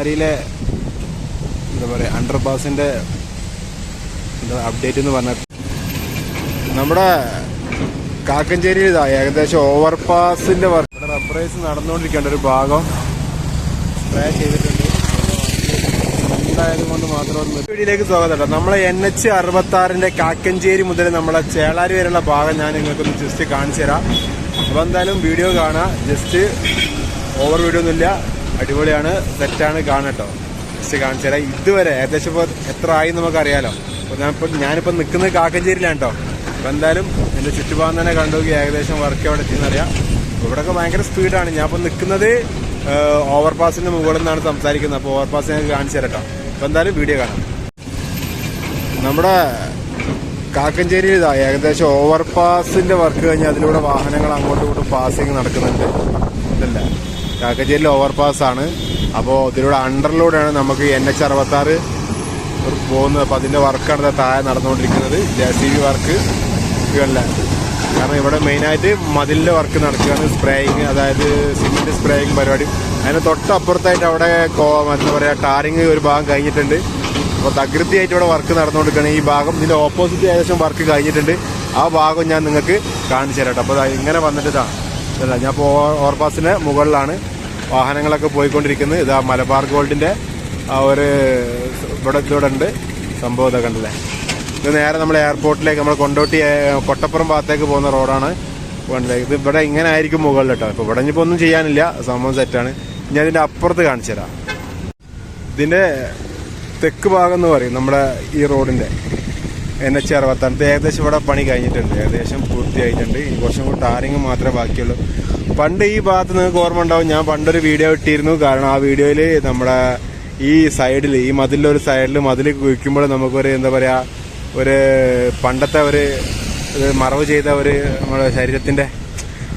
ചേളാരിയിലെ എന്താ പറയുക അണ്ടർ പാസിന്റെ എന്താ അപ്ഡേറ്റ് എന്ന് പറഞ്ഞാൽ നമ്മുടെ കാക്കഞ്ചേരി ഇതാ ഏകദേശം ഓവർ പാസിന്റെ വർക്ക് ഇവിടെ റബ്ബറൈസ് നടന്നുകൊണ്ടിരിക്കേണ്ട ഒരു ഭാഗം സ്പ്രേ ചെയ്തിട്ടുണ്ട്. ഉണ്ടായത് കൊണ്ട് മാത്രം വീഡിയോയിലേക്ക് സ്വാഗതം കേട്ടോ. നമ്മളെ എൻ എച്ച് അറുപത്തി ആറിന്റെ കാക്കഞ്ചേരി മുതൽ നമ്മളെ ചേളാരി വരെയുള്ള ഭാഗം ഞാൻ നിങ്ങൾക്കൊന്ന് ജസ്റ്റ് കാണിച്ചു തരാം അപ്പോൾ എന്തായാലും വീഡിയോ കാണാം. ജസ്റ്റ് ഓവർ വീഡിയോ ഒന്നുമില്ല. അടിപൊളിയാണ്. സെറ്റാണ് കാണട്ടോ ജസ്റ്റ് കാണിച്ചു തരാം. ഇതുവരെ ഏകദേശം ഇപ്പോൾ എത്ര ആയി നമുക്കറിയാലോ. അപ്പോൾ ഞാനിപ്പോൾ ഞാനിപ്പോൾ നിൽക്കുന്നത് കാക്കഞ്ചേരിയിലാണ് കേട്ടോ അപ്പോൾ എന്തായാലും എന്റെ ചുറ്റുഭാഗം തന്നെ കണ്ടുപോയി ഏകദേശം വർക്ക് എവിടെ എത്തിയെന്നറിയാം ഇവിടെയൊക്കെ ഭയങ്കര സ്പീഡാണ് ഞാൻ ഇപ്പോൾ നിൽക്കുന്നത് ഓവർ പാസിന്റെ മുകളിൽ നിന്നാണ് സംസാരിക്കുന്നത്. അപ്പോൾ ഓവർ പാസ് ഞങ്ങൾക്ക് കാണിച്ചു തരട്ടോ അപ്പോൾ എന്തായാലും വീഡിയോ കാണാം. നമ്മുടെ കാക്കഞ്ചേരി ഇതാ ഏകദേശം ഓവർ പാസിന്റെ വർക്ക് കഴിഞ്ഞ് അതിലൂടെ വാഹനങ്ങൾ അങ്ങോട്ടും ഇങ്ങോട്ടും പാസിങ് നടക്കുന്നുണ്ട്. ഇതല്ല? കാക്കഞ്ചേരിയിൽ ഓവർ പാസ് ആണ്. അപ്പോൾ ഇതിലൂടെ അണ്ടറിലൂടെയാണ് നമുക്ക് എൻ എച്ച് അറുപത്തി ആറ് പോകുന്നത് അപ്പോൾ അതിന്റെ വർക്കാണ് താഴെ നടന്നുകൊണ്ടിരിക്കുന്നത്. ജെ സി ബി വർക്ക് ഇതല്ല കാരണം ഇവിടെ മെയിനായിട്ട് മതിലിന്റെ വർക്ക് നടക്കുകയാണ്. സ്പ്രേയിങ് അതായത് സിമെന്റ് സ്പ്രേയിങ് പരിപാടി. അതിന് തൊട്ടപ്പുറത്തായിട്ട് അവിടെ എന്താ പറയുക ടാറിങ് ഒരു ഭാഗം കഴിഞ്ഞിട്ടുണ്ട്. അപ്പോൾ തകൃതിയായിട്ട് ഇവിടെ വർക്ക് നടന്നുകൊണ്ടിരിക്കുകയാണ്. ഈ ഭാഗം ഇതിന്റെ ഓപ്പോസിറ്റ് ഏകദേശം വർക്ക് കഴിഞ്ഞിട്ടുണ്ട്. ആ ഭാഗം ഞാൻ നിങ്ങൾക്ക് കാണിച്ചു തരാം അപ്പോൾ ഇങ്ങനെ വന്നിട്ട് ഇതാ. ഇതല്ല ഞാൻ ഇപ്പോൾ ഓവർപാസിന്റെ മുകളിലാണ് വാഹനങ്ങളൊക്കെ പോയിക്കൊണ്ടിരിക്കുന്നത്. ഇതാ മലബാർ ഗോൾഡിന്റെ ആ ഒരു ഇവിടെ ഇവിടെ ഉണ്ട്. സംഭവം ഇതൊക്കെ ഉണ്ടല്ലേ ഇത് നേരെ നമ്മൾ എയർപോർട്ടിലേക്ക് നമ്മൾ കൊണ്ടോട്ടി കൊട്ടപ്പുറം ഭാഗത്തേക്ക് പോകുന്ന റോഡാണ്. ഇത് ഇവിടെ ഇങ്ങനെ ആയിരിക്കും മുകളിൽ കേട്ടോ. ഇപ്പോൾ ഇവിടെ ഇനിയിപ്പോൾ ഒന്നും ചെയ്യാനില്ല. സംഭവം സെറ്റാണ് ഞാൻ ഇതിന്റെ അപ്പുറത്ത് കാണിച്ചു തരാം. ഇതിന്റെ തെക്ക് ഭാഗം എന്ന് പറയും നമ്മുടെ ഈ റോഡിന്റെ എൻ എച്ച് അറുപത്താറ് ഏകദേശം ഇവിടെ പണി കഴിഞ്ഞിട്ടുണ്ട്. ഏകദേശം പൂർത്തിയായിട്ടുണ്ട്. ഈ കുറച്ചും കൂടി ടാറിങ് മാത്രമേ ബാക്കിയുള്ളൂ. പണ്ട് ഈ ഭാഗത്ത് നിങ്ങൾക്ക് ഓർമ്മ ഉണ്ടാവും. ഞാൻ പണ്ടൊരു വീഡിയോ ഇട്ടിരുന്നു. കാരണം ആ വീഡിയോയിൽ നമ്മുടെ ഈ സൈഡിൽ ഈ മതിലിന്റെ ഒരു സൈഡിൽ മതിൽ കുഴിക്കുമ്പോൾ നമുക്കൊരു എന്താ പറയുക ഒരു പണ്ടത്തെ ഒരു മറവ് ചെയ്ത ഒരു നമ്മുടെ ശരീരത്തിന്റെ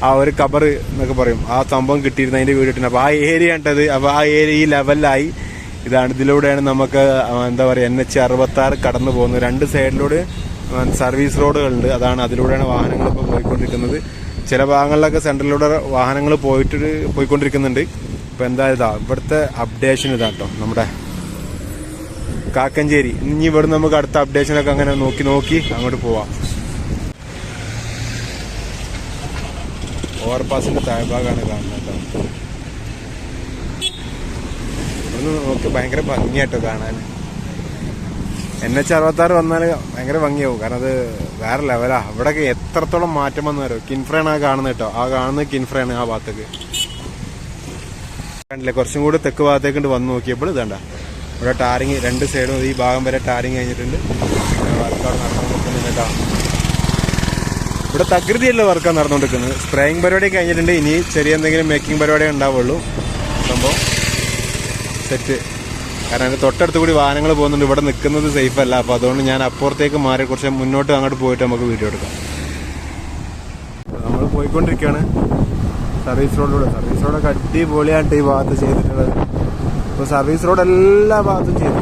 ആ ഒരു കബർ എന്നൊക്കെ പറയും. ആ സംഭവം കിട്ടിയിരുന്നു അതിന്റെ വീഡിയോ അപ്പോൾ ആ ഏരിയ ഉണ്ടത് അപ്പോൾ ആ ഏരിയ ഈ ലെവലിലായി ഇതാണ് ഇതിലൂടെയാണ് നമുക്ക് എന്താ പറയുക എൻ എച്ച് അറുപത്തി ആറ് കടന്നു പോകുന്നത്. രണ്ട് സൈഡിലൂടെ സർവീസ് റോഡുകളുണ്ട്. അതാണ് അതിലൂടെയാണ് വാഹനങ്ങൾ ഇപ്പോൾ പോയിക്കൊണ്ടിരിക്കുന്നത്. ചില ഭാഗങ്ങളിലൊക്കെ സെൻട്രലിലൂടെ വാഹനങ്ങൾ പോയിട്ട് പോയിക്കൊണ്ടിരിക്കുന്നുണ്ട്. ഇപ്പോൾ എന്താ ഇതാ ഇവിടുത്തെ അപ്ഡേഷൻ ഇതാ കേട്ടോ നമ്മുടെ കാക്കഞ്ചേരി. ഇനി ഇവിടെ നമുക്ക് അടുത്ത അപ്ഡേഷനൊക്കെ അങ്ങനെ നോക്കി നോക്കി അങ്ങോട്ട് പോവാം. ഓവർ പാസിന്റെ താഴ്ഭാഗമാണ് കാണുന്നത് കേട്ടോ ഇവിടുന്ന് നോക്കി ഭയങ്കര ഭംഗിയായിട്ടോ കാണാൻ. എൻ എച്ച് അറുപത്താറ് വന്നാൽ ഭയങ്കര ഭംഗിയാവും. കാരണം അത് വേറെ ലെവലാ ഇവിടെയൊക്കെ എത്രത്തോളം മാറ്റം വന്നു വരും കിൻഫ്രയാണ് ആ കാണുന്നത് കേട്ടോ. ആ കാണുന്നത് കിൻഫ്രയാണ് ആ ഭാഗത്തേക്ക്. കണ്ടില്ലേ? കുറച്ചും കൂടി തെക്ക് ഭാഗത്തേക്ക് വന്ന് നോക്കിയപ്പോൾ ഇതണ്ട ഇവിടെ ടാറിങ് രണ്ട് സൈഡും ഈ ഭാഗം വരെ ടാറിങ് കഴിഞ്ഞിട്ടുണ്ട്. വർക്കൗട്ട് ഇവിടെ തകൃതിയല്ല വർക്കാണ് നടന്നുകൊണ്ടിരിക്കുന്നത്? സ്പ്രേയിങ് പരിപാടി കഴിഞ്ഞിട്ടുണ്ട്. ഇനി ചെറിയ എന്തെങ്കിലും മേക്കിംഗ് പരിപാടി ഉണ്ടാവുള്ളൂ. സംഭവം സെറ്റ് കാരണം അതിന്റെ തൊട്ടടുത്ത് കൂടി വാഹനങ്ങൾ പോകുന്നുണ്ട്. ഇവിടെ നിൽക്കുന്നത് സേഫ് അല്ല. അപ്പോൾ അതുകൊണ്ട് ഞാൻ അപ്പുറത്തേക്ക് മാറി കുറച്ച് മുന്നോട്ട് അങ്ങോട്ട് പോയിട്ട് നമുക്ക് വീഡിയോ എടുക്കാം. നമ്മൾ പോയിക്കൊണ്ടിരിക്കുകയാണ്. സർവീസ് റോഡിലൂടെ. സർവീസ് റോഡൊക്കെ അടിപൊളിയായിട്ട് ഈ ഭാഗത്ത് ചെയ്തിട്ടുള്ളത്. അപ്പോൾ സർവീസ് റോഡ് എല്ലാ ഭാഗത്തും ചെയ്തു.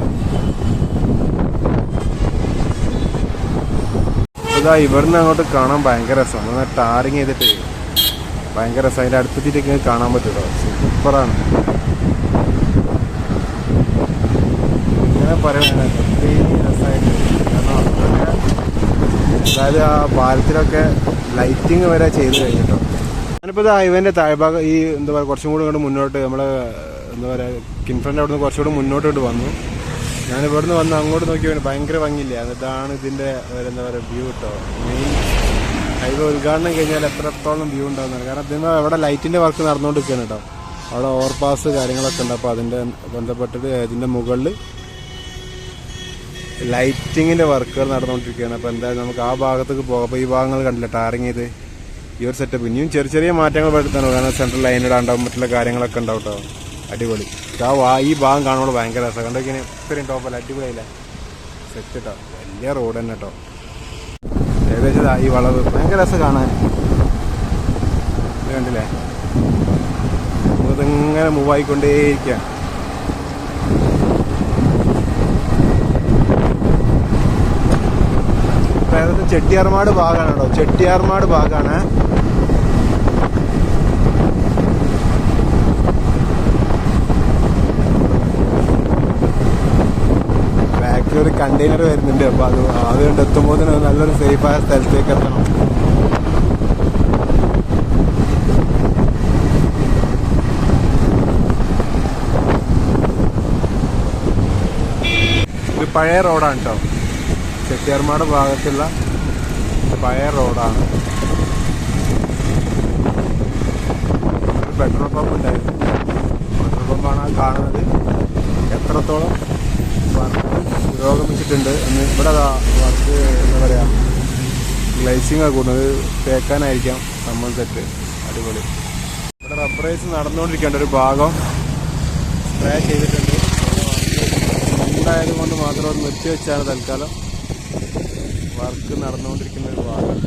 ഇതാ ഇവിടുന്ന് അങ്ങോട്ട് കാണാൻ ഭയങ്കര രസമാണ് ടാറിങ് ചെയ്തിട്ട് ഭയങ്കര രസം. അതിന്റെ അടുത്തെത്തിയിട്ട് കാണാൻ പറ്റുമോ സൂപ്പറാണ് അതായത് ആ പാലത്തിലൊക്കെ ലൈറ്റിങ് വരെ ചെയ്ത് കഴിഞ്ഞിട്ടോ. ഞാനിപ്പോൾ ഇത് ഹൈവേന്റെ താഴ്ഭാഗം ഈ എന്താ പറയുക കുറച്ചും കൂടി ഇങ്ങോട്ട് മുന്നോട്ട് നമ്മൾ എന്താ പറയുക കിൻഫ്രണ്ട് അവിടെ നിന്ന് കുറച്ചുകൂടി മുന്നോട്ടോട്ട് വന്നു. ഞാൻ ഇവിടുന്ന് വന്ന് അങ്ങോട്ട് നോക്കി വേണ്ടി ഭയങ്കര ഭംഗിയില്ല? എന്നിട്ടാണ് ഇതിന്റെ ഒരു എന്താ പറയുക വ്യൂ കേട്ടോ മെയിൻ ഹൈവേ ഉദ്ഘാടനം കഴിഞ്ഞാൽ എത്രത്തോളം വ്യൂ ഉണ്ടാവുന്നതാണ്. കാരണം ഇതിന് അവിടെ ലൈറ്റിന്റെ വർക്ക് നടന്നുകൊണ്ടിരിക്കുകയാണ് കേട്ടോ. അവിടെ ഓവർപാസ് കാര്യങ്ങളൊക്കെ ഉണ്ട്. അപ്പോൾ അതിന്റെ ബന്ധപ്പെട്ടിട്ട് ഇതിന്റെ മുകളിൽ ലൈറ്റിങ്ങിന്റെ വർക്കുകൾ നടന്നുകൊണ്ടിരിക്കുകയാണ്. അപ്പോൾ എന്തായാലും നമുക്ക് ആ ഭാഗത്തേക്ക് പോകാം. അപ്പോൾ ഈ ഭാഗങ്ങൾ കണ്ടില്ല? ടാറിങ് ചെയ്ത്. ഈ ഒരു സെറ്റപ്പ് ഇനിയും ചെറിയ ചെറിയ മാറ്റങ്ങൾ വരുത്താനോ കാരണം സെൻട്രൽ ലൈനിടാണ്ടാവും മറ്റുള്ള കാര്യങ്ങളൊക്കെ ഉണ്ടാവും കേട്ടോ അടിപൊളി. ആ ഈ ഭാഗം കാണുമ്പോൾ ഭയങ്കര രസം. കണ്ടൊക്കെ ഇത്രയും ടോപ്പല്ല അടിപൊളിയില്ല? സെറ്റ് കേട്ടോ വലിയ റോഡ് തന്നെ കേട്ടോ ഏകദേശം ഈ വളവ്. ഭയങ്കര രസം കാണാൻ. കണ്ടില്ലേ? ഇങ്ങനെ മൂവ് അതായത് ചെട്ടിയാർമാട് ഭാഗമാണ് കേട്ടോ ചെട്ടിയാർമാട് ഭാഗമാണ് ഒരു കണ്ടെയ്നർ വരുന്നുണ്ട്. അപ്പൊ അത് അതുകൊണ്ട് എത്തുമ്പോൾ തന്നെ നല്ലൊരു സേഫായ സ്ഥലത്തേക്ക് എത്തണം. പഴയ റോഡാണ് കേട്ടോ ചെട്ടിയാർമാട് ഭാഗത്തുള്ള പഴയ റോഡാണ്. പെട്രോൾ പമ്പ് ഉണ്ടായിരുന്നു. പെട്രോൾ പമ്പാണ് കാണുന്നത്. എത്രത്തോളം വർക്ക് പുരോഗമിച്ചിട്ടുണ്ട് എന്ന് ഇവിടെ വർക്ക് എന്താ പറയുക ഗ്ലൈസിങ് ഒക്കെ കൂടുന്നത് തേക്കാനായിരിക്കാം നമ്മൾ സെറ്റ്. അടിപൊളി. ഇവിടെ റബ്ബറൈസ് നടന്നുകൊണ്ടിരിക്കേണ്ട ഒരു ഭാഗം സ്പ്രേ ചെയ്തിട്ടുണ്ട്. ഉണ്ടായത് കൊണ്ട് മാത്രം നിർത്തി വെച്ചാണ് തൽക്കാലം. വർക്ക് നടന്നുകൊണ്ടിരിക്കുന്ന ഒരു ഭാഗം.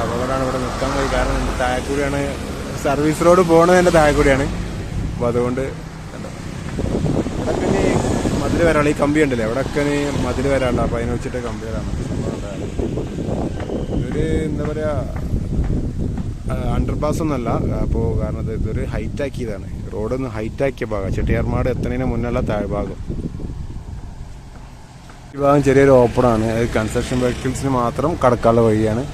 അപകടമാണ് ഇവിടെ നിൽക്കാൻ പോയി കാരണം എന്റെ താഴെ കൂടിയാണ് സർവീസ് റോഡ് പോകുന്നത് എന്റെ താഴെ കൂടിയാണ് അപ്പോൾ അതുകൊണ്ട് കണ്ടോ. ഇവിടൊക്കെ മതിൽ വരാനുള്ള ഈ കമ്പി ഉണ്ടല്ലേ? ഇവിടെയൊക്കെ മതിൽ വരാനുള്ള അപ്പോൾ അതിനെ വെച്ചിട്ട് കമ്പി വരാണ് ഒരു എന്താ പറയുക അണ്ടർപാസ് ഒന്നല്ല അപ്പോൾ കാരണം ഇത് ഇതൊരു ഹൈറ്റ് ആക്കിയതാണ് റോഡ് ഒന്ന് ഹൈറ്റ് ആക്കിയ ഭാഗം. ചെട്ടിയാർമാട് എത്തണതിന് മുന്നുള്ള താഴ്ഭാഗം. ഈ ഭാഗം ചെറിയൊരു ഓപ്പണാണ്. അത് കൺസ്ട്രക്ഷൻ വെഹിക്കിൾസിന് മാത്രം കടക്കാനുള്ള വഴിയാണ്.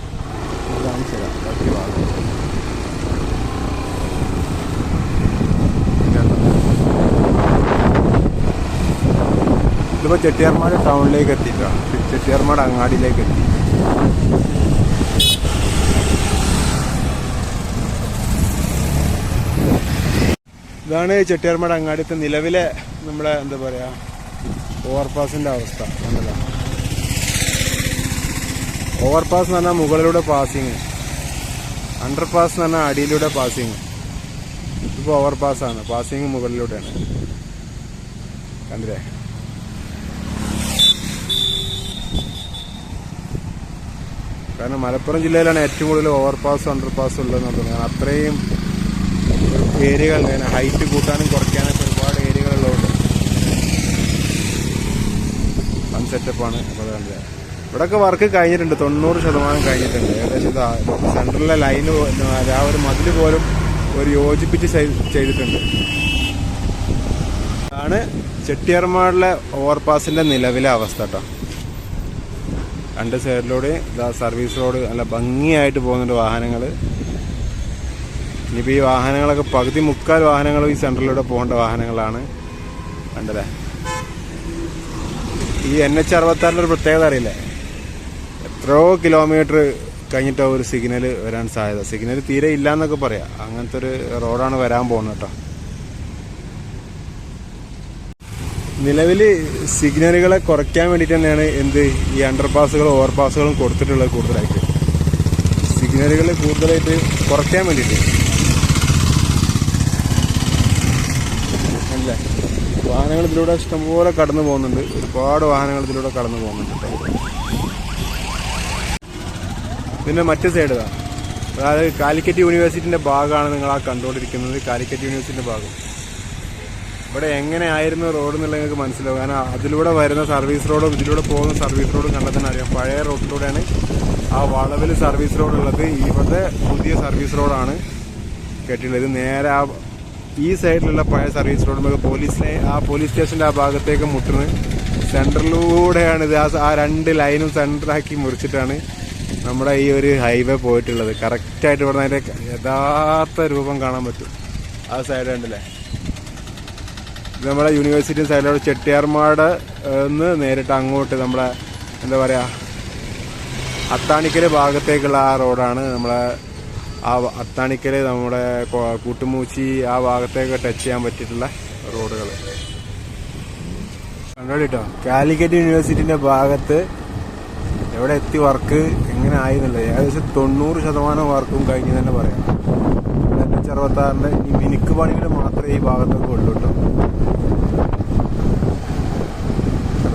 ഇതിപ്പോൾ ചെട്ടിയാർമാട് ടൗണിലേക്ക് എത്തിയിട്ടാണ്. ചെട്ടിയാർമാട് അങ്ങാടിയിലേക്ക് എത്തി. ഇതാണ് ചെട്ടിയാർമാട് അങ്ങാടിത്തെ നിലവിലെ നമ്മുടെ എന്താ പറയാ ഓവർപാസിന്റെ അവസ്ഥ കണ്ടല്ലോ ഓവർപാസ് എന്ന് പറഞ്ഞാൽ മുകളിലൂടെ പാസിങ് അണ്ടർപാസ് എന്ന് പറഞ്ഞാൽ അടിയിലൂടെ പാസിങ് ഇപ്പോൾ ആണ്. പാസിങ് മുകളിലൂടെയാണ്. കണ്ടില്ലേ? കാരണം മലപ്പുറം ജില്ലയിലാണ് ഏറ്റവും കൂടുതൽ ഓവർപാസ് അണ്ടർപാസ് ഉള്ളതെന്ന് തോന്നുന്നത് അത്രയും ഏരിയകൾ ഇങ്ങനെ ഹൈറ്റ് കൂട്ടാനും കുറയ്ക്കാനും ഒരുപാട് ഏരിയകൾ ഉള്ളതുകൊണ്ട് വൺ സെറ്റപ്പാണ് അപ്പോൾ കണ്ടത്. ഇവിടെയൊക്കെ വർക്ക് കഴിഞ്ഞിട്ടുണ്ട്. തൊണ്ണൂറ് ശതമാനം കഴിഞ്ഞിട്ടുണ്ട്. ഏകദേശം ഇതാ സെൻട്രലിലെ ലൈന് ആ ഒരു മതിൽ പോലും ഒരു യോജിപ്പിച്ച് ചെയ്- ചെയ്തിട്ടുണ്ട്. ആണ് ചെട്ടിയർമാടിലെ ഓവർപാസിന്റെ നിലവിലെ അവസ്ഥ കേട്ടോ രണ്ട് സൈഡിലൂടെ സർവീസ് റോഡ് നല്ല ഭംഗിയായിട്ട് പോകുന്നുണ്ട് വാഹനങ്ങൾ ഇനിയിപ്പോൾ ഈ വാഹനങ്ങളൊക്കെ പകുതി മുക്കാൽ വാഹനങ്ങളും ഈ സെൻട്രലിലൂടെ പോകേണ്ട വാഹനങ്ങളാണ്. കണ്ടല്ലേ? ഈ എൻ എച്ച് അറുപത്താറിന്റെ ഒരു പ്രത്യേകത അറിയില്ലേ. എത്രയോ കിലോമീറ്റർ കഴിഞ്ഞിട്ടോ ഒരു സിഗ്നൽ വരാൻ സാധ്യത. സിഗ്നൽ തീരെ ഇല്ല എന്നൊക്കെ പറയാം. അങ്ങനത്തെ ഒരു റോഡാണ് വരാൻ പോകുന്നത് കേട്ടോ. നിലവിൽ സിഗ്നലുകളെ കുറയ്ക്കാൻ വേണ്ടിയിട്ട് തന്നെയാണ് എന്ത് ഈ അണ്ടർപാസുകളും ഓവർപാസുകളും കൊടുത്തിട്ടുള്ളത് കൂടുതലായിട്ട്. സിഗ്നലുകൾ കൂടുതലായിട്ട് കുറയ്ക്കാൻ വേണ്ടിയിട്ട് അല്ലേ വാഹനങ്ങൾ ഇതിലൂടെ ഇഷ്ടംപോലെ കടന്നു പോകുന്നുണ്ട്. ഒരുപാട് വാഹനങ്ങൾ ഇതിലൂടെ കടന്നു പോകുന്നുണ്ട്. പിന്നെ മറ്റു സൈഡ് അതായത് കാലിക്കറ്റ് യൂണിവേഴ്സിറ്റിന്റെ ഭാഗമാണ് നിങ്ങൾ ആ കണ്ടുകൊണ്ടിരിക്കുന്നത്. കാലിക്കറ്റ് യൂണിവേഴ്സിറ്റിന്റെ ഭാഗം. ഇവിടെ എങ്ങനെയായിരുന്നു റോഡ് എന്നുള്ളത് നിങ്ങൾക്ക് മനസ്സിലാവും. കാരണം അതിലൂടെ വരുന്ന സർവീസ് റോഡും ഇതിലൂടെ പോകുന്ന സർവീസ് റോഡും കണ്ടാൽ തന്നെ അറിയാം. പഴയ റോഡിലൂടെയാണ് ആ വളവിൽ സർവീസ് റോഡുള്ളത് ഇവിടുത്തെ പുതിയ സർവീസ് റോഡാണ് കെട്ടിയുള്ളത് ഇത് നേരെ ആ ഈ സൈഡിലുള്ള പഴയ സർവീസ് റോഡ് പോലീസിനെ ആ പോലീസ് സ്റ്റേഷന്റെ ആ ഭാഗത്തേക്ക് മുട്ടുന്നത്. സെൻട്രലിലൂടെയാണ് ഇത്. ആ ആ രണ്ട് ലൈനും സെന്ററാക്കി മുറിച്ചിട്ടാണ് നമ്മുടെ ഈ ഒരു ഹൈവേ പോയിട്ടുള്ളത്. കറക്റ്റായിട്ട് ഇവിടെ അതിന്റെ യഥാർത്ഥ രൂപം കാണാൻ പറ്റും. ആ സൈഡ് ഉണ്ടല്ലേ ഇത് നമ്മുടെ യൂണിവേഴ്സിറ്റി സൈഡിലൂടെ ചെട്ടിയാർമാട് നിന്ന് നേരിട്ട് അങ്ങോട്ട് നമ്മുടെ എന്താ പറയുക അത്താണിക്കൽ ഭാഗത്തേക്കുള്ള ആ റോഡാണ് നമ്മളെ ആ അത്താണിക്കൽ നമ്മുടെ കൂട്ടുമൂച്ചി ആ ഭാഗത്തേക്ക് ടച്ച് ചെയ്യാൻ പറ്റിയിട്ടുള്ള റോഡുകൾ കണ്ടോട്ടോ കാലിക്കറ്റ് യൂണിവേഴ്സിറ്റിന്റെ ഭാഗത്ത് എവിടെ എത്തി വർക്ക് എങ്ങനെ ആയി എന്നുള്ളത് ഏകദേശം തൊണ്ണൂറ് ശതമാനം വർക്കും കഴിഞ്ഞ് തന്നെ പറയാം. എണ്ണൂറ്റി അറുപത്താറിന്റെ ഈ മിനുക്ക് പണികൾ മാത്രമേ ഈ ഭാഗത്തൊക്കെ ഉള്ളൂ കേട്ടോ.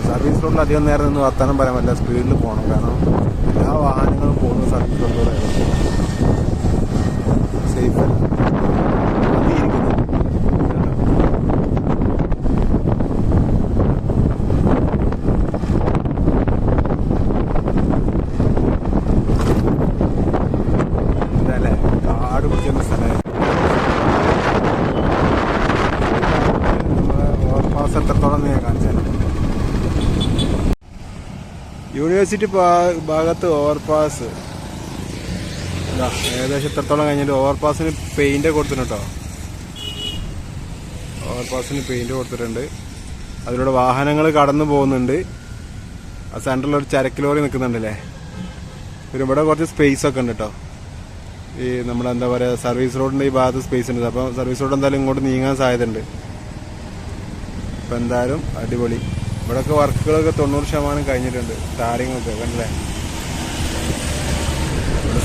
സർവീസ് റോഡിൽ അധികം നേരം നിന്ന് വർത്താനം പറയാൻ പറ്റില്ല. സ്പീഡിൽ പോകണം കാരണം എല്ലാ വാഹനങ്ങളും പോകുന്ന സർവീസ് റോഡിലൂടെ സേഫൽ പതിയിരിക്കുന്നത് ഇതല്ലേ? കാട് പിടിക്കുന്ന സ്ഥലമായിരുന്നു മാസം എത്രത്തോളം ഞാൻ കാണിച്ചാൽ യൂണിവേഴ്സിറ്റി ഭാഗത്ത് ഓവർപാസ്. ഏകദേശം ഇത്രത്തോളം കഴിഞ്ഞിട്ട് ഓവർപാസിന് പെയിന്റ് കൊടുത്തിട്ടുണ്ട് കേട്ടോ ഓവർപാസിന് പെയിന്റ് കൊടുത്തിട്ടുണ്ട്. അതിലൂടെ വാഹനങ്ങൾ കടന്നു പോകുന്നുണ്ട്. ആ സെന്ററിൽ ഒരു ചരക്ക് ലോറി നിൽക്കുന്നുണ്ടല്ലേ? പിന്നെ ഇവിടെ കുറച്ച് സ്പേസ് ഒക്കെ ഉണ്ട് കേട്ടോ ഈ നമ്മുടെ എന്താ പറയുക സർവീസ് റോഡിന്റെ ഈ ഭാഗത്ത് സ്പേസ് ഉണ്ട്. അപ്പോൾ സർവീസ് റോഡ് എന്തായാലും ഇങ്ങോട്ട് നീങ്ങാൻ സാധ്യത ഉണ്ട് അപ്പം എന്തായാലും അടിപൊളി. ഇവിടെയൊക്കെ വർക്കുകളൊക്കെ തൊണ്ണൂറ് ശതമാനം കഴിഞ്ഞിട്ടുണ്ട്. ടാറിങ് ഒക്കെ കണ്ടില്ലേ?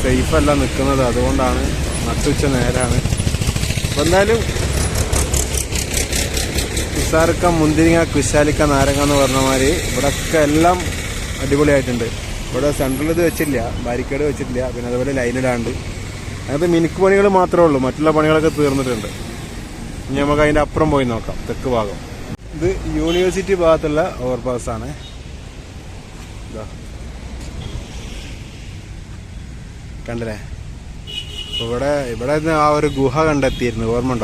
ഇവിടെ സേഫ് അല്ല നിൽക്കുന്നത്. അതുകൊണ്ടാണ് നട്ടുച്ച നേരാണ്. അപ്പം എന്തായാലും കുസാരക്ക മുന്തിരിങ്ങ കുശാലിക്ക നാരങ്ങ എന്ന് പറഞ്ഞ മാതിരി ഇവിടെയൊക്കെ എല്ലാം അടിപൊളിയായിട്ടുണ്ട്. ഇവിടെ സെൻട്രൽ ഇത് വെച്ചില്ല ബാരിക്കേഡ് വെച്ചിട്ടില്ല. പിന്നെ അതുപോലെ ലൈനിടാണ്ട് അതിനകത്ത് മിനുക്ക് പണികൾ മാത്രമേ ഉള്ളൂ. മറ്റുള്ള പണികളൊക്കെ തീർന്നിട്ടുണ്ട്. ഇനി നമുക്ക് അതിന്റെ അപ്പുറം പോയി നോക്കാം. തെക്ക് ഭാഗം. ഇത് യൂണിവേഴ്സിറ്റി ഭാഗത്തുള്ള ഓവർപാസ് ആണ് ഇതാ കണ്ടില്ലേ? ഇവിടെ ഇവിടെ നിന്ന് ആ ഒരു ഗുഹ കണ്ടെത്തിയിരുന്നു ഓർമ്മ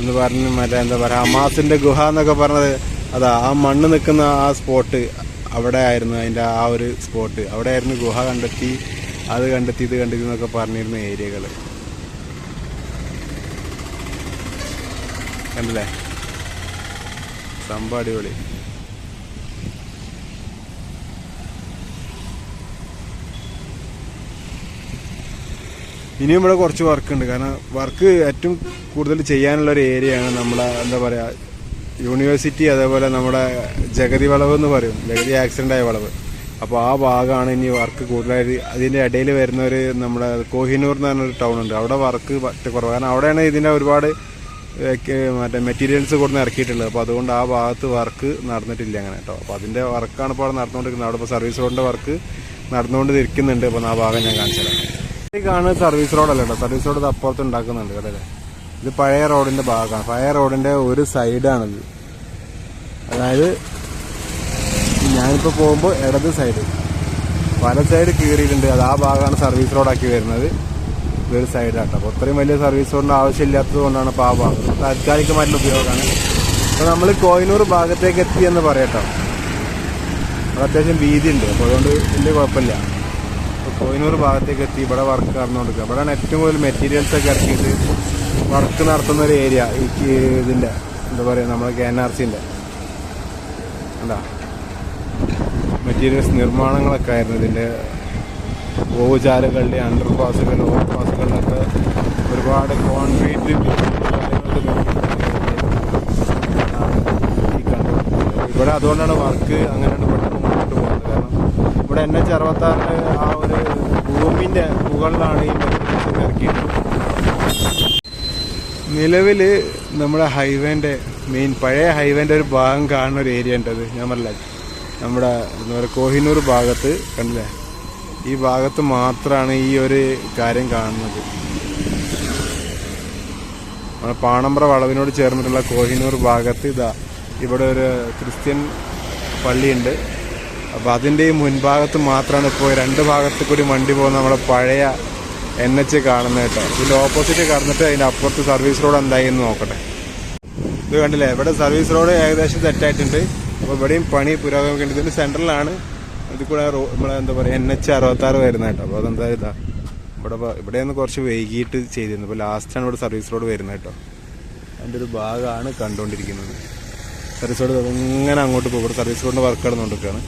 എന്ന് പറഞ്ഞ് മറ്റേ എന്താ പറയുക അമാസിന്റെ ഗുഹ എന്നൊക്കെ പറഞ്ഞത് അതാ ആ മണ്ണ് നിൽക്കുന്ന ആ സ്പോട്ട് അവിടെ ആയിരുന്നു അതിന്റെ ആ ഒരു സ്പോട്ട്. അവിടെ ആയിരുന്നു ഗുഹ കണ്ടെത്തി അത് കണ്ടെത്തി ഇത് കണ്ടെത്തി എന്നൊക്കെ പറഞ്ഞിരുന്ന ഏരിയകൾ കണ്ടില്ലേ? സംഭവം അടിപൊളി. ഇനിയും ഇവിടെ കുറച്ച് വർക്ക് ഉണ്ട്. കാരണം വർക്ക് ഏറ്റവും കൂടുതൽ ചെയ്യാനുള്ള ഒരു ഏരിയയാണ് നമ്മുടെ എന്താ പറയുക യൂണിവേഴ്സിറ്റി അതേപോലെ നമ്മുടെ ജഗതി വളവ് എന്ന് പറയും. ജഗതി ആക്സിഡന്റ് ആയ വളവ്. അപ്പോൾ ആ ഭാഗമാണ് ഇനി വർക്ക് കൂടുതലായിട്ട് അതിന്റെ ഇടയിൽ വരുന്ന ഒരു നമ്മുടെ കോഹിനൂർ എന്ന് പറഞ്ഞൊരു ടൗൺ ഉണ്ട്. അവിടെ വർക്ക് പറ്റ കുറവ്. കാരണം അവിടെയാണ് ഇതിന്റെ ഒരുപാട് മറ്റേ മെറ്റീരിയൽസ് കൊടുന്ന് ഇറക്കിയിട്ടുള്ളത്. അപ്പോൾ അതുകൊണ്ട് ആ ഭാഗത്ത് വർക്ക് നടന്നിട്ടില്ല അങ്ങനെ കേട്ടോ. അപ്പോൾ അതിന്റെ വർക്കാണ് ഇപ്പോൾ അവിടെ നടന്നുകൊണ്ടിരിക്കുന്നത്. അവിടെ ഇപ്പോൾ സർവീസ് റോഡിന്റെ വർക്ക് നടന്നുകൊണ്ട് ഇരിക്കുന്നുണ്ട് അപ്പോൾ ആ ഭാഗം ഞാൻ കാണിച്ചു തരാം ഈ സർവീസ് റോഡല്ല കേട്ടോ സർവീസ് റോഡ് അപ്പുറത്ത് ഉണ്ടാക്കുന്നുണ്ട് കേട്ടല്ലേ ഇത് പഴയ റോഡിന്റെ ഭാഗമാണ്. പഴയ റോഡിന്റെ ഒരു സൈഡാണിത് അതായത് ഞാനിപ്പോൾ പോകുമ്പോൾ ഇടത് സൈഡ് പല സൈഡ് കീറിയിട്ടുണ്ട്. അത് ആ ഭാഗമാണ് സർവീസ് റോഡാക്കി വരുന്നത്. ഇതൊരു സൈഡാട്ടോ അപ്പോൾ അത്രയും വലിയ സർവീസ് റോഡിന്റെ ആവശ്യമില്ലാത്തത് കൊണ്ടാണ് ആ ഭാഗം. താൽക്കാലികമായിട്ടുള്ള ഉപയോഗമാണ്. അപ്പോൾ നമ്മൾ കോയിനൂർ ഭാഗത്തേക്ക് എത്തി എന്ന് പറയട്ടോ അത്യാവശ്യം വീതി ഉണ്ട് അപ്പോൾ അതുകൊണ്ട് വലിയ കുഴപ്പമില്ല. കോയിനൂർ ഭാഗത്തേക്ക് എത്തി. ഇവിടെ വർക്ക് നടന്നുകൊടുക്കുക ഇവിടെയാണ് ഏറ്റവും കൂടുതൽ മെറ്റീരിയൽസ് ഒക്കെ ഇറക്കിയിട്ട് വർക്ക് നടത്തുന്ന ഒരു ഏരിയ ഈ ഇതിന്റെ എന്താ പറയുക നമ്മുടെ കെ എൻ ആർ സിന്റെ എന്താ മെറ്റീരിയൽസ് നിർമ്മാണങ്ങളൊക്കെ ആയിരുന്നു ഇതിന്റെ ഓവുചാലുകളുടെ അണ്ടർ പാസുകൾ ഓവർ പാസുകളിലൊക്കെ ഒരുപാട് കോൺക്രീറ്റ് ഇവിടെ അതുകൊണ്ടാണ് വർക്ക് അങ്ങനെയാണ് പെട്ടെന്ന് മുന്നോട്ട് കാരണം ഇവിടെ എൻ എച്ച് അറുപത്താറിന് ആ ഒരു ഭൂമിന്റെ മുകളിലാണ് ഈ ഒക്കെ ഇറക്കിയിട്ടുള്ളത്. നിലവിൽ നമ്മുടെ ഹൈവേന്റെ മെയിൻ പഴയ ഹൈവേന്റെ ഒരു ഭാഗം കാണുന്ന ഒരു ഏരിയ ഉണ്ടത്. ഞാൻ പറഞ്ഞില്ല? നമ്മുടെ എന്താ പറയുക കോഹിനൂർ ഭാഗത്ത് കണ്ടില്ലേ? ഈ ഭാഗത്ത് മാത്രമാണ് ഈ ഒരു കാര്യം കാണുന്നത്. നമ്മുടെ പാണമ്പ്ര വളവിനോട് ചേർന്നിട്ടുള്ള കോഹിനൂർ ഭാഗത്ത് ഇതാ ഇവിടെ ഒരു ക്രിസ്ത്യൻ പള്ളിയുണ്ട്. അപ്പോൾ അതിന്റെ ഈ മുൻഭാഗത്ത് മാത്രമാണ് ഇപ്പോൾ രണ്ട് ഭാഗത്ത് കൂടി വണ്ടി പോകുന്ന നമ്മുടെ പഴയ എൻ എച്ച് കാണുന്നത് കേട്ടോ. ഇതിന്റെ ഓപ്പോസിറ്റ് കടന്നിട്ട് അതിന്റെ അപ്പുറത്ത് സർവീസ് റോഡ് എന്തായി എന്ന് നോക്കട്ടെ. ഇത് കണ്ടില്ലേ? ഇവിടെ സർവീസ് റോഡ് ഏകദേശം തെറ്റായിട്ടുണ്ട് അപ്പോൾ ഇവിടെയും പണി പുരോഗമിക്കുന്നുണ്ട്. ഇതിന്റെ സെന്ററിലാണ് ഇത് കൂടെ നമ്മളെ എന്താ പറയുക എൻ എച്ച് അറുപത്താറ് വരുന്നത് കേട്ടോ. അപ്പോൾ അതെന്താ ഇതാ? ഇവിടെ ഇവിടെയൊന്ന് കുറച്ച് വൈകിട്ട് ചെയ്തിരുന്നു. ഇപ്പോൾ ലാസ്റ്റാണ് ഇവിടെ സർവീസ് റോഡ് വരുന്നത് കേട്ടോ. അതിന്റെ ഒരു ഭാഗമാണ് കണ്ടുകൊണ്ടിരിക്കുന്നത്. സർവീസ് റോഡ് ഇങ്ങനെ അങ്ങോട്ട് പോകും. സർവീസ് റോഡിന്റെ വർക്ക് നടന്നുകൊണ്ടിരിക്കുകയാണ്.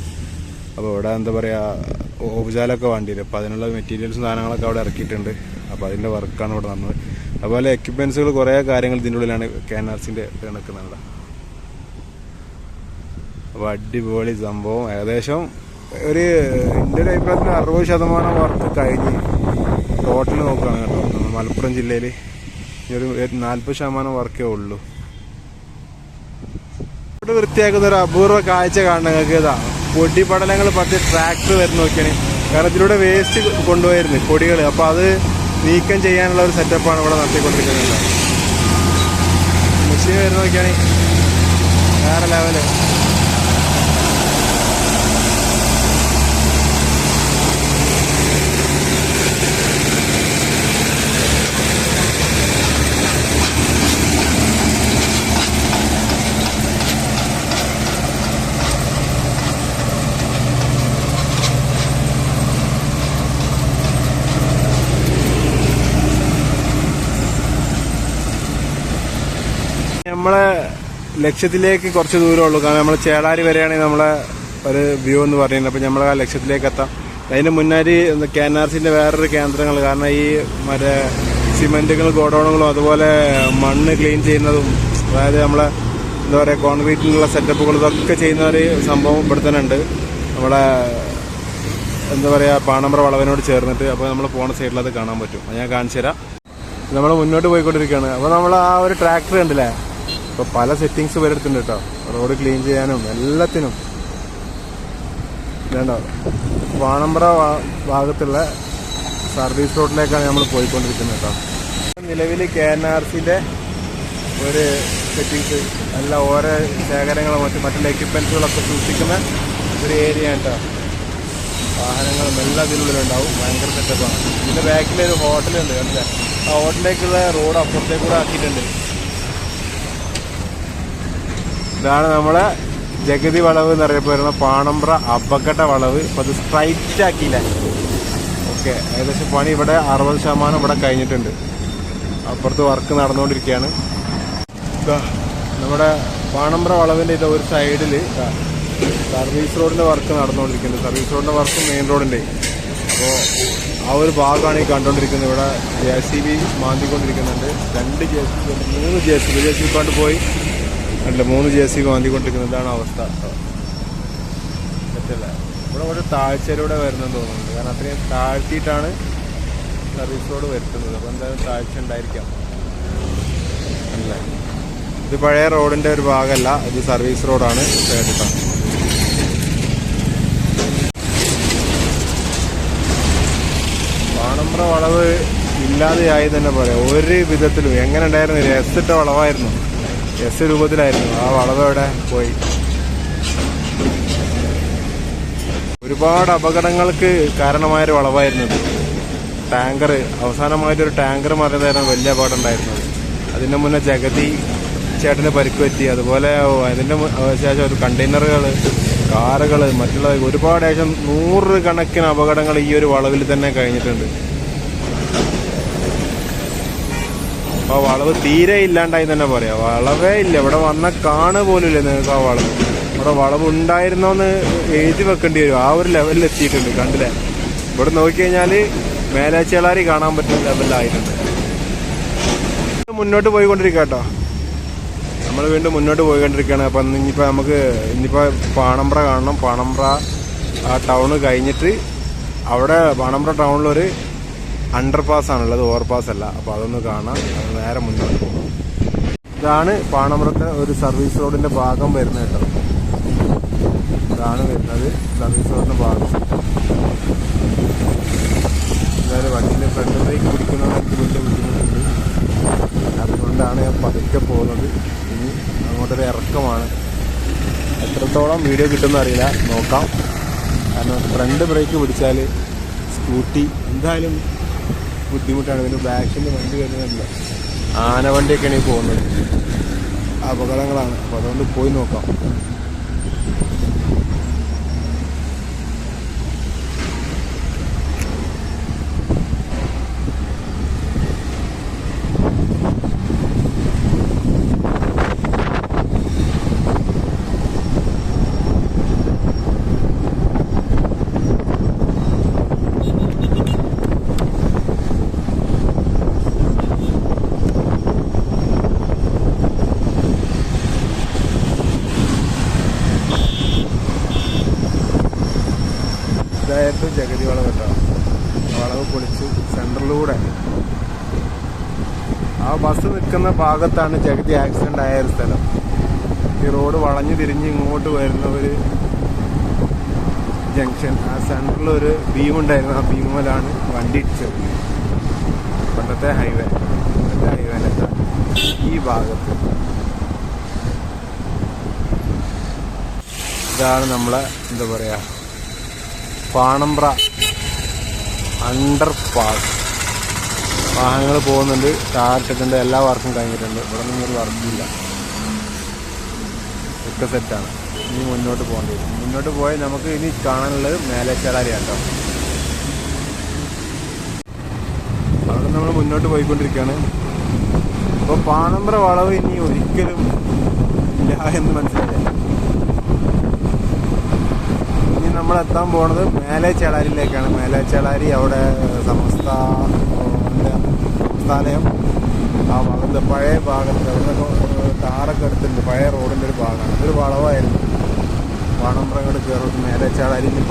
അപ്പോൾ ഇവിടെ എന്താ പറയുക ഓപചാലൊക്കെ വേണ്ടി വരും അപ്പോൾ അതിനുള്ള മെറ്റീരിയൽസും സാധനങ്ങളൊക്കെ അവിടെ ഇറക്കിയിട്ടുണ്ട്. അപ്പോൾ അതിന്റെ വർക്കാണ് ഇവിടെ നടന്നത്. അതുപോലെ എക്യുപ്മെൻസുകൾ കുറേ കാര്യങ്ങൾ ഇതിന്റെ ഉള്ളിലാണ് കെ എൻ ആർ സിന്റെ കിടക്കുന്നത് അപ്പോൾ അടിപൊളി സംഭവം. ഏകദേശം ഒരു എന്റെ ഒരു അഭിപ്രായത്തിൽ അറുപത് ശതമാനം വർക്ക് കഴിഞ്ഞ് ടോട്ടൽ നോക്കുകയാണ് കേട്ടോ. മലപ്പുറം ജില്ലയിൽ ഒരു നാൽപ്പത് ശതമാനം വർക്കേ ഉള്ളൂ. ഇവിടെ വൃത്തിയാക്കുന്ന ഒരു അപൂർവ കാഴ്ച കാണുന്ന നിങ്ങൾക്ക് ഇതാ. പൊടിപടലങ്ങൾ പറ്റി ട്രാക്ടർ വരുന്ന നോക്കിയാണ്. കാരണം ഇതിലൂടെ വേസ്റ്റ് കൊണ്ടുപോയിരുന്നു പൊടികൾ. അപ്പോൾ അത് നീക്കം ചെയ്യാനുള്ള ഒരു സെറ്റപ്പാണ് ഇവിടെ നടത്തിക്കൊണ്ടിരിക്കുന്നത്. മെഷീൻ വരുന്ന നോക്കിയാണ്. വേറെ ലെവൽ ലക്ഷ്യത്തിലേക്ക് കുറച്ച് ദൂരമേ ഉള്ളൂ. കാരണം നമ്മൾ ചേളാരി വരെയാണ് നമ്മളെ ഒരു വ്യൂ എന്ന് പറയുന്നത് അപ്പോൾ നമ്മൾ ആ ലക്ഷ്യത്തിലേക്ക് എത്താം. അതിന് മുന്നാടി കെ എൻ ആർ സിന്റെ വേറൊരു കേന്ദ്രങ്ങൾ കാരണം ഈ മറ്റേ സിമെന്റുകൾ ഗോഡൗണുകളും അതുപോലെ മണ്ണ് ക്ലീൻ ചെയ്യുന്നതും അതായത് നമ്മളെ എന്താ പറയുക കോൺക്രീറ്റിനുള്ള സെറ്റപ്പുകൾ ഇതൊക്കെ ചെയ്യുന്ന ഒരു സംഭവം ഇവിടെ തന്നെ ഉണ്ട്. നമ്മളെ എന്താ പറയുക പാണമ്പ്ര വളവിനോട് ചേർന്നിട്ട് അപ്പോൾ നമ്മൾ പോണ സൈഡിൽ അത് കാണാൻ പറ്റും. ഞാൻ കാണിച്ചു തരാം നമ്മൾ മുന്നോട്ട് പോയിക്കൊണ്ടിരിക്കുകയാണ്. അപ്പോൾ നമ്മൾ ആ ഒരു ട്രാക്ടർ ഉണ്ടല്ലേ ഇപ്പോൾ പല സെറ്റിങ്സ് വരെടുത്തുണ്ട് കേട്ടോ. റോഡ് ക്ലീൻ ചെയ്യാനും എല്ലാത്തിനും. വേണ്ടോ വാണമ്പ്ര ഭാഗത്തുള്ള സർവീസ് റോഡിലേക്കാണ് നമ്മൾ പോയിക്കൊണ്ടിരിക്കുന്നത് കേട്ടോ. നിലവിൽ കെ എൻ ആർ സിന്റെ ഒരു സെറ്റിങ്സ് നല്ല ഓരോ ശേഖരങ്ങളും മറ്റു മറ്റുള്ള എക്യുപ്മെന്റ്സുകളൊക്കെ സൂക്ഷിക്കുന്ന ഒരു ഏരിയ കേട്ടോ വാഹനങ്ങളും എല്ലാം ഇതിനുള്ളിലുണ്ടാവും ഭയങ്കര സെറ്റപ്പാണ് ഇതിന്റെ ബാക്കിലൊരു ഹോട്ടലുണ്ട് കണ്ടില്ല? ആ ഹോട്ടലിലേക്കുള്ള റോഡ് അപ്പുറത്തേക്കൂടെ ആക്കിയിട്ടുണ്ട്. ഇതാണ് നമ്മളെ ജഗതി വളവ് എന്ന് അറിയപ്പെടുന്ന പാണമ്പ്ര അബക്കട്ട വളവ്. ഇപ്പൊ അത് സ്ട്രൈറ്റ് ആക്കിയില്ല? ഓക്കെ ഏകദേശം പണി ഇവിടെ അറുപത് ശതമാനം ഇവിടെ കഴിഞ്ഞിട്ടുണ്ട്. അപ്പുറത്ത് വർക്ക് നടന്നുകൊണ്ടിരിക്കുകയാണ്. നമ്മുടെ പാണമ്പ്ര വളവിന്റെ ഇത് ഒരു സൈഡിൽ സർവീസ് റോഡിന്റെ വർക്ക് നടന്നുകൊണ്ടിരിക്കുന്നുണ്ട്. സർവീസ് റോഡിന്റെ വർക്ക് മെയിൻ റോഡിന്റെ അപ്പോൾ ആ ഒരു ഭാഗമാണ് ഈ കണ്ടുകൊണ്ടിരിക്കുന്നത്. ഇവിടെ ജെ സി ബി മാന്തിക്കൊണ്ടിരിക്കുന്നുണ്ട്. രണ്ട് ജെ സി ബി മൂന്ന് J C B J C B കൊണ്ട് പോയി. അല്ല മൂന്ന് ജെ സി മാന്തിക്കൊണ്ടിരിക്കുന്നതാണ് മാന്തിക്കൊണ്ടിരിക്കുന്നത് അവസ്ഥ. പറ്റില്ല ഇവിടെ ഒരു താഴ്ചയിലൂടെ വരുന്നെന്ന് തോന്നുന്നുണ്ട്. കാരണം അത്രയും താഴ്ത്തിയിട്ടാണ് സർവീസ് റോഡ് വരുത്തുന്നത്. അപ്പോൾ എന്തായാലും താഴ്ച ഉണ്ടായിരിക്കാം. അല്ല. ഇത് പഴയ റോഡിന്റെ ഒരു ഭാഗമല്ല. ഇത് സർവീസ് റോഡാണ് കേട്ടിട്ടാണ് പാണമ്പ്ര വളവ് ഇല്ലാതെയായി തന്നെ പറയാം ഒരു വിധത്തിലും. എങ്ങനെ ഉണ്ടായിരുന്നു? എസ് ഇട്ട വളവായിരുന്നു. എസ് രൂപത്തിലായിരുന്നു. ആ വളവ് അവിടെ പോയി. ഒരുപാട് അപകടങ്ങൾക്ക് കാരണമായൊരു വളവായിരുന്നു ഇത്. ടാങ്കർ അവസാനമായിട്ടൊരു ടാങ്കർ മറിയതായിരുന്നു വലിയ അപകടം ഉണ്ടായിരുന്നത് അതിന്റെ മുന്നേ ജഗതി ചേട്ടന് പരിക്ക് പറ്റി അതുപോലെ അതിന്റെ ശേഷം ഒരു കണ്ടെയ്നറുകൾ കാറുകൾ മറ്റുള്ള ഒരുപാട് ഏകദേശം നൂറ് കണക്കിന് അപകടങ്ങൾ ഈ ഒരു വളവിൽ തന്നെ കഴിഞ്ഞിട്ടുണ്ട്. ആ വളവ് തീരെ ഇല്ലാണ്ടായി തന്നെ പറയാം. വളവേ ഇല്ല. ഇവിടെ വന്ന കാണ് പോലും ഇല്ല നിങ്ങൾക്ക് ആ വളവ്. ഇവിടെ വളവ് ഉണ്ടായിരുന്നോന്ന് എഴുതി വെക്കേണ്ടി വരും. ആ ഒരു ലെവലിൽ എത്തിയിട്ടുണ്ട്. കണ്ടില്ലേ? ഇവിടെ നോക്കിക്കഴിഞ്ഞാൽ മേലാച്ചേളാരി കാണാൻ പറ്റുന്ന ലെവലിലായിട്ടുണ്ട് മുന്നോട്ട് പോയിക്കൊണ്ടിരിക്കുക കേട്ടോ. നമ്മൾ വീണ്ടും മുന്നോട്ട് പോയിക്കൊണ്ടിരിക്കുകയാണ്. അപ്പം ഇനിയിപ്പോൾ നമുക്ക് ഇനിയിപ്പോൾ പാണമ്പ്ര കാണണം. പാണമ്പ്ര ആ ടൗണ് കഴിഞ്ഞിട്ട് അവിടെ പാണമ്പ്ര ടൗണിലൊരു അണ്ടർ പാസ് ആണുള്ളത് ഓവർ പാസ് അല്ല. അപ്പോൾ അതൊന്ന് കാണാം. നേരെ മുന്നോട്ട് പോകും. ഇതാണ് പാണമ്പ്രത്തെ ഒരു സർവീസ് റോഡിന്റെ ഭാഗം വരുന്നത് കേട്ടോ. ഇതാണ് വരുന്നത് സർവീസ് റോഡിന്റെ ഭാഗം. എന്തായാലും വണ്ടിന്റെ ഫ്രണ്ട് ബ്രേക്ക് എനിക്ക് വലിയ ബുദ്ധിമുട്ടുണ്ട്. അതുകൊണ്ടാണ് ഞാൻ പതുക്കെ പോകുന്നത്. ഇനി അങ്ങോട്ടൊരു ഇറക്കമാണ്. എത്രത്തോളം വീഡിയോ കിട്ടുമെന്ന് അറിയില്ല. നോക്കാം. കാരണം ഫ്രണ്ട് ബ്രേക്ക് പിടിച്ചാൽ സ്കൂട്ടി എന്തായാലും ബുദ്ധിമുട്ടാണ്. പിന്നെ ബാക്കിൽ വണ്ടി വരുന്നില്ല ആന വണ്ടിയൊക്കെയാണ് ഈ പോകുന്നത്. അപകടങ്ങളാണ്. അപ്പോൾ അതുകൊണ്ട് പോയി നോക്കാം ഇതായിരുന്നു ജഗതി വളവ് കേട്ടോ വളവ് പൊളിച്ച് സെന്ററിലൂടെ ആ ബസ് നിൽക്കുന്ന ഭാഗത്താണ് ജഗതി ആക്സിഡന്റ് ആയ സ്ഥലം. ഈ റോഡ് വളഞ്ഞു തിരിഞ്ഞ് ഇങ്ങോട്ട് വരുന്ന ഒരു ജംഗ്ഷൻ ആ സെന്ററിൽ ഒരു ബീം ഉണ്ടായിരുന്നു. ആ ബീമിലാണ് വണ്ടി ഇടിച്ചത്. പണ്ടത്തെ ഹൈവേ പണ്ടത്തെ ഹൈവേ ഈ ഭാഗത്ത്. ഇതാണ് നമ്മളെ എന്താ പറയുക പാണമ്പ്ര അണ്ടർ പാസ് വാഹനങ്ങൾ പോകുന്നുണ്ട്. ടാറിട്ടിട്ടുണ്ട് എല്ലാ വർക്കും കഴിഞ്ഞിട്ടുണ്ട്. ഇവിടെ നിന്നും ഒരു വർക്കില്ല ഒക്കെ സെറ്റാണ് ഇനി മുന്നോട്ട് പോകേണ്ടി വരും. മുന്നോട്ട് പോയാൽ നമുക്ക് ഇനി കാണാനുള്ളത് മേലേച്ചാലാരിയാണ് കേട്ടോ അവിടെ നമ്മൾ മുന്നോട്ട് പോയിക്കൊണ്ടിരിക്കുകയാണ്. അപ്പോൾ അപ്പൊ പാണമ്പ്ര വളവ് ഇനി ഒരിക്കലും ഇല്ല എന്ന് മനസ്സിലായി. ഇനി നമ്മൾ എത്താൻ പോണത് മേലെ ചേളാരിയിലേക്കാണ് ചേളാരി അവിടെ സമസ്ത സംസ്ഥാനയം ആ ഭാഗത്ത് പഴയ ഭാഗത്ത് താറൊക്കെ എടുത്തിട്ടുണ്ട്. പഴയ റോഡിന്റെ ഒരു ഭാഗമാണ്. അതൊരു വളവായിരുന്നു. പാണമ്പ്രങ്ങൾ കയറുന്നത് മേലെ ചേളാരി ഇനി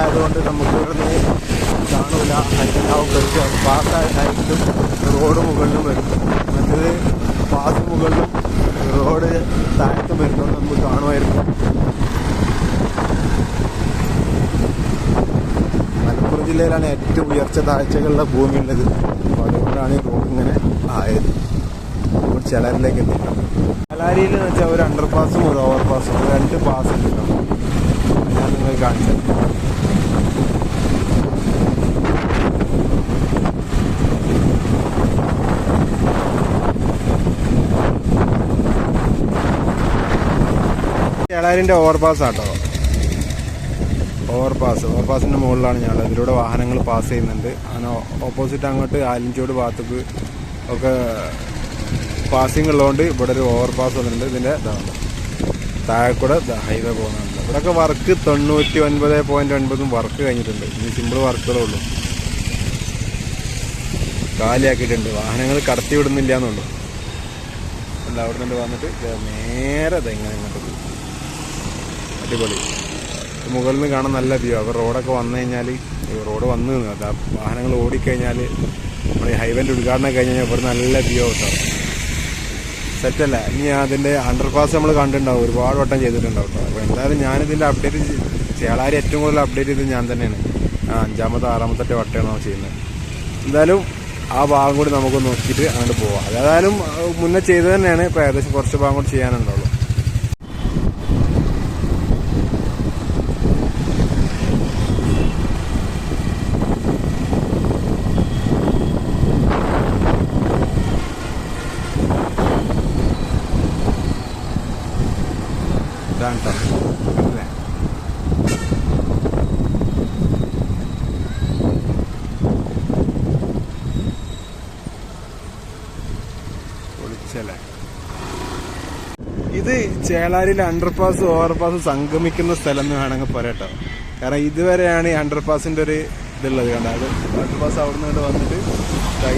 ആയതുകൊണ്ട് നമുക്ക് ഇവിടുന്ന് കാണൂല. ഹൈറ്റുണ്ടാവും കുറച്ച് പാസ്സായ ഹൈറ്റും റോഡ് മുകളിലും വരും. മറ്റേത് പാസ് മുകളിലും റോഡ് താഴത്തും വരുന്നത് നമുക്ക് കാണുമായിരുന്നു മലപ്പുറം ജില്ലയിലാണ് ഏറ്റവും ഉയർച്ച താഴ്ചകളുള്ള ഭൂമി ഉള്ളത്. അതുകൊണ്ടാണ് ഈ റോഡ് ഇങ്ങനെ ആയത്. നമ്മൾ ചിലരിലേക്ക് എത്തി ചെലാരിയിൽ എന്ന് വെച്ചാൽ ഒരു അണ്ടർ പാസും ഒരു ഓവർ പാസും രണ്ട് പാസ് ഉണ്ട്. ഞാൻ നിങ്ങൾ കാണിച്ചത് ചേളാരിന്റെ ഓവർപാസ് ആട്ടോ. ഓവർപാസ് ഓവർപാസിന്റെ ഓവർ പാസിന്റെ മുകളിലാണ് ഞങ്ങൾ. ഇതിലൂടെ വാഹനങ്ങൾ പാസ് ചെയ്യുന്നുണ്ട്. അങ്ങനെ ഓപ്പോസിറ്റ് അങ്ങോട്ട് ആലിഞ്ചോട് ഭാഗത്തേക്ക് ഒക്കെ പാസിംഗ് ഉള്ളതുകൊണ്ട് ഇവിടെ ഒരു ഓവർപാസ് വന്നിട്ടുണ്ട്. ഇതിന്റെ ഇതാണ് താഴെ ഹൈവേ പോകുന്നുണ്ട്. ഇവിടെയൊക്കെ വർക്ക് തൊണ്ണൂറ്റി ഒൻപത് പോയിന്റ് ഒൻപതും വർക്ക് കഴിഞ്ഞിട്ടുണ്ട്. ഇനി സിമ്പിൾ വർക്കുകളേ ഉള്ളൂ. കാലിയാക്കിയിട്ടുണ്ട്. വാഹനങ്ങൾ കടത്തി വിടുന്നില്ല എന്നുള്ളൂ അല്ല അവിടെ നിന്ന് വന്നിട്ട് നേരെ തെങ്ങനെ ഇങ്ങോട്ട് അടിപൊളി. മുകളിൽ നിന്ന് കാണാൻ നല്ല വ്യൂ അപ്പോൾ റോഡൊക്കെ വന്നു കഴിഞ്ഞാൽ റോഡ് വന്നു നിന്ന് വാഹനങ്ങൾ ഓടിക്കഴിഞ്ഞാൽ നമ്മൾ ഈ ഹൈവേന്റെ ഉദ്ഘാടനം കഴിഞ്ഞ് കഴിഞ്ഞാൽ ഇവിടെ നല്ല വ്യൂ കേട്ടോ. സെറ്റല്ല ഇനി അതിന്റെ അണ്ടർപാസ് നമ്മൾ കണ്ടിട്ടുണ്ടാവും. ഒരുപാട് വട്ടം ചെയ്തിട്ടുണ്ടാവും അപ്പോൾ എന്തായാലും ഞാനിതിന്റെ അപ്ഡേറ്റ് ചേളാരി ഏറ്റവും കൂടുതൽ അപ്ഡേറ്റ് ചെയ്തത് ഞാൻ തന്നെയാണ്. ആ അഞ്ചാമത്തെ ആറാമത്തെ വട്ടമാണ് ചെയ്യുന്നത്. എന്തായാലും ആ ഭാഗം കൂടി നമുക്ക് നോക്കിയിട്ട് അങ്ങോട്ട് പോവാം. അതായാലും മുന്നേ ചെയ്തത് തന്നെയാണ്. ഇപ്പോൾ ഏകദേശം കുറച്ച് ഭാഗം കൂടി ചെയ്യാനുണ്ടാവുള്ളൂ ഇതാണ് കേട്ടോ അല്ലേ പൊളിച്ചല്ലേ ഇത് ചേളാരിയിലെ അണ്ടർപാസ് ഓവർപാസ് സംഗമിക്കുന്ന സ്ഥലം എന്ന് വേണമെങ്കിൽ പറയട്ടോ. കാരണം ഇതുവരെയാണ് ഈ അണ്ടർപാസിന്റെ ഒരു ഇതുള്ളത് കണ്ടത് അണ്ടർപാസ് അവിടെ നിന്ന് വന്നിട്ട്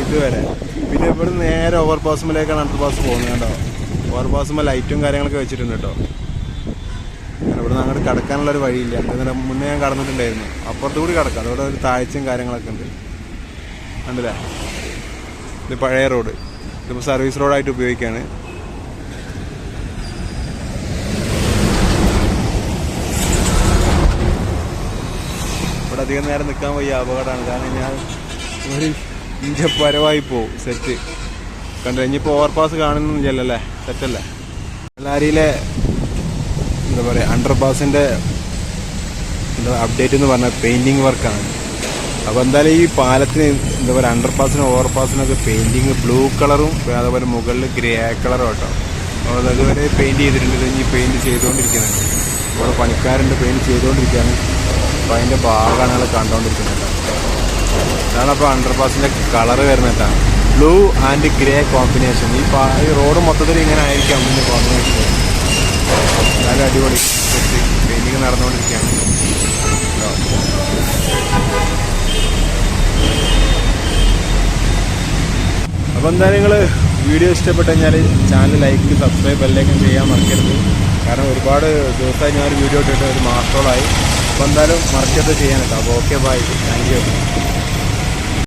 ഇതുവരെ. പിന്നെ ഇവിടെ നേരെ ഓവർപാസ് മലേക്കാണ് അണ്ടർപാസ് പോകുന്നത് കണ്ടോ? ഓവർപാസുമ്പോൾ ലൈറ്റും കാര്യങ്ങളൊക്കെ വെച്ചിട്ടുണ്ട് കേട്ടോ. ഇവിടെ നിന്ന് അങ്ങോട്ട് കടക്കാനുള്ള ഒരു വഴിയില്ല. അങ്ങനെ മുന്നേ ഞാൻ കടന്നിട്ടുണ്ടായിരുന്നു. അപ്പുറത്തു കൂടി കടക്കാം. അവിടെ ഒരു താഴ്ചയും കാര്യങ്ങളൊക്കെ ഉണ്ട്. കണ്ടില്ല? ഇത് പഴയ റോഡ് ഇതിപ്പോൾ സർവീസ് റോഡായിട്ട് ഉപയോഗിക്കുകയാണ് അധികം നേരം നിൽക്കാൻ വയ്യ അപകടമാണ്. കാരണം ഞാൻ ഒരു ഇഞ്ച പരവായി പോവും സെറ്റ് കണ്ടു ഇനിയിപ്പോൾ കാണുന്നൊന്നും ചെല്ലല്ലേ സെറ്റല്ലേ എല്ലാരിയിലെ എന്താ പറയുക അണ്ടർ പാസിന്റെ എന്താ അപ്ഡേറ്റ് എന്ന് പറഞ്ഞാൽ പെയിന്റിങ് വർക്കാണ് അപ്പോൾ എന്തായാലും ഈ പാലത്തിന് എന്താ പറയുക അണ്ടർ പാസിന് ഓവർ പാസിനൊക്കെ പെയിന്റിങ് ബ്ലൂ കളറും അതേപോലെ മുകളിൽ ഗ്രേ കളറും കേട്ടോ അപ്പോൾ അതുവരെ പെയിന്റ് ചെയ്തിട്ടുണ്ട്. ഇനി പെയിന്റ് ചെയ്തുകൊണ്ടിരിക്കുന്നുണ്ട്. അപ്പോൾ പണിക്കാരുണ്ട് പെയിന്റ് ചെയ്തുകൊണ്ടിരിക്കുകയാണ്. അപ്പോൾ അതിന്റെ ഭാഗമാണ് ഞങ്ങൾ കണ്ടുകൊണ്ടിരിക്കുന്നത്. ഇതാണ് അപ്പോൾ അണ്ടർ പാസിന്റെ കളറ് വരുന്നിട്ടാണ് ബ്ലൂ ആൻഡ് ഗ്രേ കോമ്പിനേഷൻ ഈ പാ ഈ റോഡ് മൊത്തത്തിൽ ഇങ്ങനെ ആയിരിക്കാം ഇതിന്റെ കോമ്പിനേഷൻ നല്ല അടിപൊളി പെയിന്റിങ് നടന്നുകൊണ്ടിരിക്കുകയാണ്. അപ്പോൾ എന്തായാലും നിങ്ങൾ വീഡിയോ ഇഷ്ടപ്പെട്ടു കഴിഞ്ഞാൽ ചാനൽ ലൈക്ക് സബ്സ്ക്രൈബ് എല്ലാം ചെയ്യാൻ മറക്കരുത്. കാരണം ഒരുപാട് ദിവസമായി ഞാനൊരു വീഡിയോ ഇട്ടിട്ട് ഒരു മാസത്തോളമായി അപ്പോൾ എന്തായാലും മറക്കത്ത് ചെയ്യാനുണ്ട് അപ്പോൾ ഓക്കെ ബൈ താങ്ക് യു